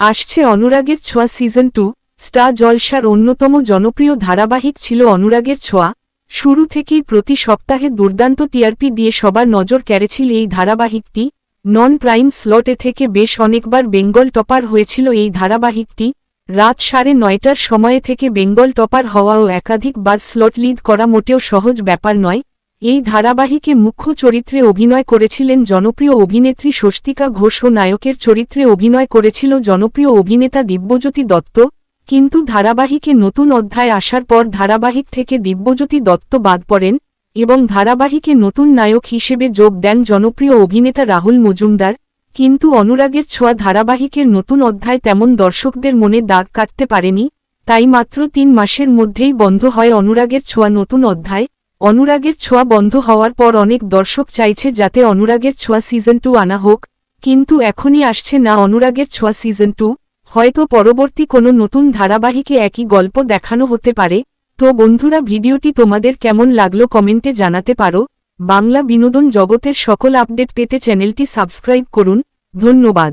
আসছে অনুরাগের ছোঁয়া সিজন টু, স্টার জলসার অন্যতম জনপ্রিয় ধারাবাহিক ছিল অনুরাগের ছোঁয়া। শুরু থেকেই প্রতি সপ্তাহে দুর্দান্ত টিআরপি দিয়ে সবার নজর কেড়েছিল এই ধারাবাহিকটি। নন প্রাইম স্লটে থেকে বেশ অনেকবার বেঙ্গল টপার হয়েছিল এই ধারাবাহিকটি। রাত সাড়ে নয়টার সময়ে থেকে বেঙ্গল টপার হওয়াও একাধিকবার স্লট লিড করা মোটেও সহজ ব্যাপার নয়। এই ধারাবাহিকে মুখ্য চরিত্রে অভিনয় করেছিলেন জনপ্রিয় অভিনেত্রী স্বস্তিকা ঘোষ ও নায়কের চরিত্রে অভিনয় করেছিল জনপ্রিয় অভিনেতা দিব্যজ্যোতি দত্ত। কিন্তু ধারাবাহিকে নতুন অধ্যায় আসার পর ধারাবাহিক থেকে দিব্যজ্যোতি দত্ত বাদ পড়েন এবং ধারাবাহিকে নতুন নায়ক হিসেবে যোগ দেন জনপ্রিয় অভিনেতা রাহুল মজুমদার। কিন্তু অনুরাগের ছোঁয়া ধারাবাহিকের নতুন অধ্যায় তেমন দর্শকদের মনে দাগ কাটতে পারেনি, তাই মাত্র তিন মাসের মধ্যেই বন্ধ হয় অনুরাগের ছোঁয়া নতুন অধ্যায়। অনুরাগের ছোঁয়া বন্ধ হওয়ার পর অনেক দর্শক চাইছে যাতে অনুরাগের ছোঁয়া সিজন টু আনা হোক, কিন্তু এখনই আসছে না অনুরাগের ছোঁয়া সিজন টু হয়তো পরবর্তী কোনো নতুন ধারাবাহিকে একই গল্প দেখানো হতে পারে। তো বন্ধুরা, ভিডিওটি তোমাদের কেমন লাগল কমেন্টে জানাতে পারো। বাংলা বিনোদন জগতের সকল আপডেট পেতে চ্যানেলটি সাবস্ক্রাইব করুন। ধন্যবাদ।